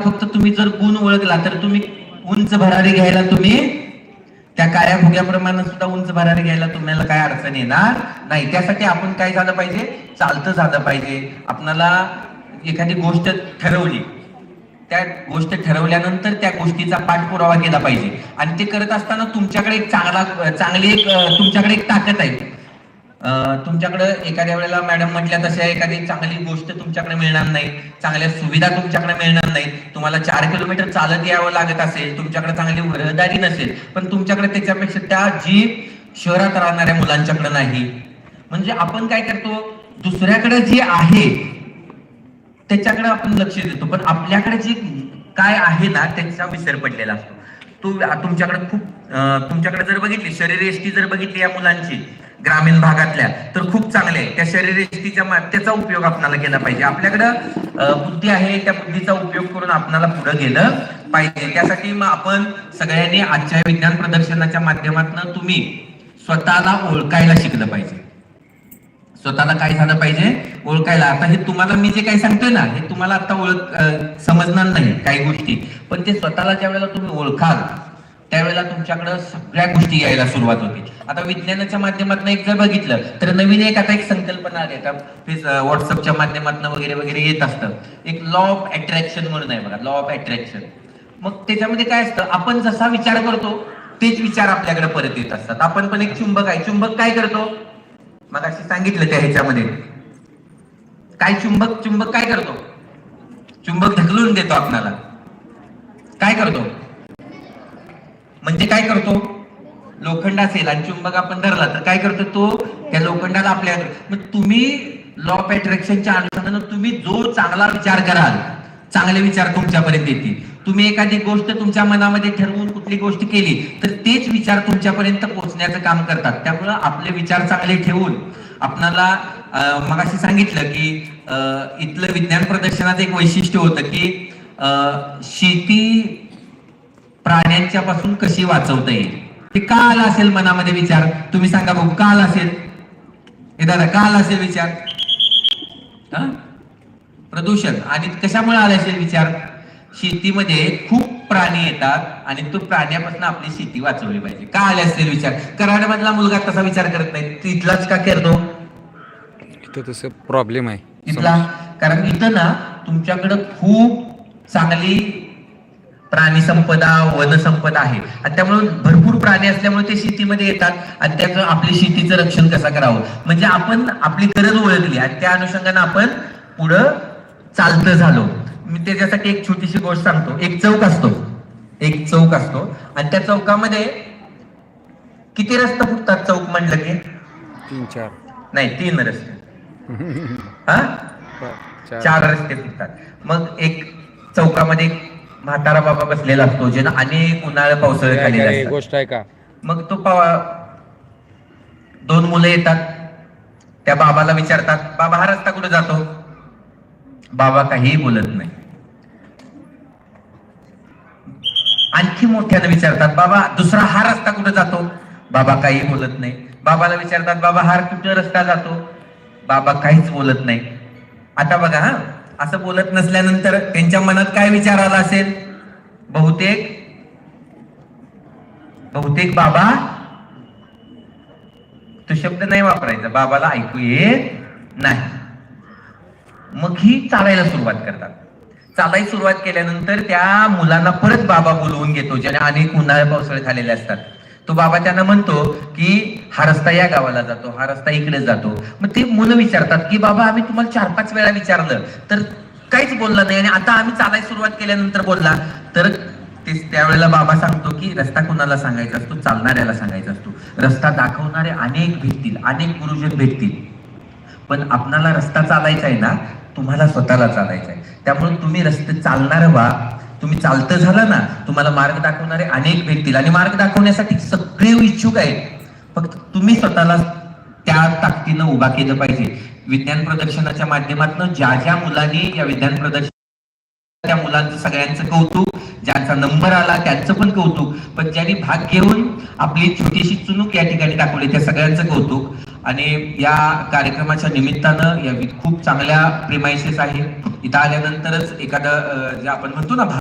फक्त तुम्ही जर गुण ओळखला तर तुम्ही उंच भरारी घ्यायला तुम्ही त्या काळ्या भुग्याप्रमाणे सुद्धा उंच भरारी घ्यायला तुम्हाला काय अडचण येणार नाही. त्यासाठी आपण काय झालं पाहिजे? चालतं झालं पाहिजे. आपणाला एखादी गोष्ट ठरवली त्या गोष्ट ठरवल्यानंतर त्या गोष्टीचा पाठपुरावा केला पाहिजे. आणि ते करत असताना तुमच्याकडे एक चांगला चांगली एक तुमच्याकडे एक ताकद आहे. तुमच्याकडे एखाद्या वेळेला मॅडम म्हटल्या तशा एखादी चांगली गोष्ट तुमच्याकडे मिळणार नाही चांगल्या सुविधा तुमच्याकडे मिळणार नाही तुम्हाला चार किलोमीटर चालत यावं लागत असेल तुमच्याकडे चांगली रहदारी नसेल पण तुमच्याकडे त्याच्यापेक्षा त्या जी शहरात राहणाऱ्या मुलांच्याकडे नाही. म्हणजे आपण काय करतो दुसऱ्याकडे जे आहे त्याच्याकडे आपण लक्ष देतो पण आपल्याकडे जे काय आहे ना त्याचा विसर पडलेला असतो. तो तुमच्याकडे खूप तुमच्याकडे जर बघितली शरीरयष्टी जर बघितली या मुलांची ग्रामीण भागातल्या तर खूप चांगले आहे. त्या शरीरयष्टीच्या मा- त्याचा उपयोग आपल्याला केला पाहिजे. आपल्याकडं बुद्धी आहे त्या बुद्धीचा उपयोग करून आपल्याला पुढे गेलं पाहिजे. त्यासाठी मग आपण सगळ्यांनी आजच्या विज्ञान प्रदर्शनाच्या माध्यमातून तुम्ही स्वतःला ओळखायला शिकलं पाहिजे. स्वतःला काय झालं पाहिजे ओळखायला. आता हे तुम्हाला मी जे काही सांगतोय ना हे तुम्हाला आता ओळख समजणार नाही काही गोष्टी. पण ते स्वतःला ज्या वेळेला तुम्ही ओळखाल त्यावेळेला तुमच्याकडे सगळ्या गोष्टी यायला सुरुवात होती. आता विज्ञानाच्या माध्यमातून एक जर बघितलं तर नवीन एक आता एक संकल्पना आली. आता व्हॉट्सअपच्या माध्यमातून वगैरे वगैरे येत असतं. एक लॉ ऑफ अट्रॅक्शन म्हणून आहे बघा लॉ ऑफ अट्रॅक्शन मग त्याच्यामध्ये काय असतं आपण जसा विचार करतो तेच विचार आपल्याकडे परत येत असतात. आपण पण एक चुंबक आहे. चुंबक काय करतो? मग अशी सांगितलं त्या ह्याच्यामध्ये. काय चुंबक चुंबक काय करतो? चुंबक ढकलून देतो आपल्याला काय करतो? म्हणजे काय करतो? लोखंड असेल आणि चुंबक आपण धरला तर काय करतो तो? त्या लोखंडाला आपल्या मग तुम्ही लॉ ऑफ अट्रॅक्शनच्या अनुषंगानं तुम्ही जो चांगला विचार कराल चांगले विचार तुमच्यापर्यंत येतील. तुम्ही एखादी गोष्ट तुमच्या मनामध्ये ठरवून कुठली गोष्ट केली तर तेच विचार तुमच्यापर्यंत पोहोचण्याचं काम करतात. त्यामुळं आपले विचार चांगले ठेवून आपणाला मगाशी सांगितलं की अं, इथलं विज्ञान प्रदर्शनाचं एक वैशिष्ट्य होतं की अं, शेती प्राण्यांच्या पासून कशी वाचवता येईल? ते का आला असेल मनामध्ये विचार. तुम्ही सांगा बघू का आला असेल? हे दादा का आला असेल विचार. हा? प्रदूषण. आणि कशामुळे आला असेल विचार? शेतीमध्ये खूप प्राणी येतात आणि तो प्राण्यापासून आपली शेती वाचवली पाहिजे. का आले असेल विचार? कराड मधला मुलगा तसा विचार करत नाही. तिथलाच का करतो? इथं तसं प्रॉब्लेम आहे. इथला? कारण इथं ना तुमच्याकडं खूप चांगली प्राणी संपदा वनसंपदा आहे. आणि त्यामुळे भरपूर प्राणी असल्यामुळे ते शेतीमध्ये येतात आणि त्याचं आपली शेतीचं रक्षण कसं करावं? म्हणजे आपण आपली गरज ओळखली आणि त्या अनुषंगाने आपण पुढं चालतं झालो. मी त्याच्यासाठी एक छोटीशी गोष्ट सांगतो. एक चौक असतो. एक चौक असतो. आणि त्या चौकामध्ये किती रस्ते फुटतात चौक म्हणलं की? तीन चार. नाही तीन रस्ते. हा? चार रस्ते फुटतात. मग एक चौकामध्ये एक म्हातारा बाबा बसलेला असतो ज्यानं अनेक उन्हाळ्या पावसाळे असतात. गोष्ट आहे का? मग तो पावा दोन मुलं येतात. त्या बाबाला विचारतात बाबा हा रस्ता कुठे जातो? बाबा काहीही बोलत नाही. मोठ्यानं विचारतात बाबा दुसरा हा रस्ता कुठं जातो? बाबा काही बोलत नाही. बाबाला विचारतात बाबा हा कुठं रस्ता जातो? बाबा काहीच बोलत नाही. आता बघा हा असं बोलत नसल्यानंतर त्यांच्या मनात काय विचार आला असेल? बहुतेक बहुतेक बाबा तो शब्द नाही वापरायचा. बाबाला ऐकू येत नाही. मग ही चालायला सुरुवात करतात. चालायला सुरुवात केल्यानंतर त्या मुलांना परत बाबा बोलवून घेतो ज्याने अनेक उन्हाळ्या पावसाळे झालेले असतात. तो बाबा त्यांना म्हणतो की हा रस्ता या गावाला जातो हा रस्ता इकडे जातो. मग ते मुलं विचारतात की बाबा आम्ही तुम्हाला चार पाच वेळा विचारलं तर काहीच बोलला नाही आणि आता आम्ही चालायला सुरुवात केल्यानंतर बोलला. तर ते त्यावेळेला बाबा सांगतो की रस्ता कुणाला सांगायचा असतो? चालणाऱ्याला सांगायचा असतो. रस्ता दाखवणारे अनेक भेटतील अनेक गुरुजन भेटतील. पण आपणाला रस्ता चालायचा आहे ना तुम्हाला स्वतःला चालायचं आहे त्यामुळे तुम्ही रस्ते चालणार व्हा. तुम्ही चालतं झालं ना तुम्हाला मार्ग दाखवणारे अनेक भेटतील आणि मार्ग दाखवण्यासाठी सगळे इच्छुक आहेत. फक्त तुम्ही स्वतःला त्या ताकदीनं उभा केलं पाहिजे. विज्ञान प्रदर्शनाच्या माध्यमातून ज्या ज्या मुलांनी या विज्ञान प्रदर्शन त्या मुलांचं सगळ्यांचं कौतुक ज्यांचा नंबर आला त्यांचं पण कौतुक. पण ज्यांनी भाग घेऊन आपली छोटीशी चुनूक या ठिकाणी दाखवली त्या सगळ्यांचं कौतुक. आणि या कार्यक्रमाच्या निमित्तानं या खूप चांगल्या प्रेमायसेस आहे. इथं आल्यानंतरच एखादं जे आपण म्हणतो ना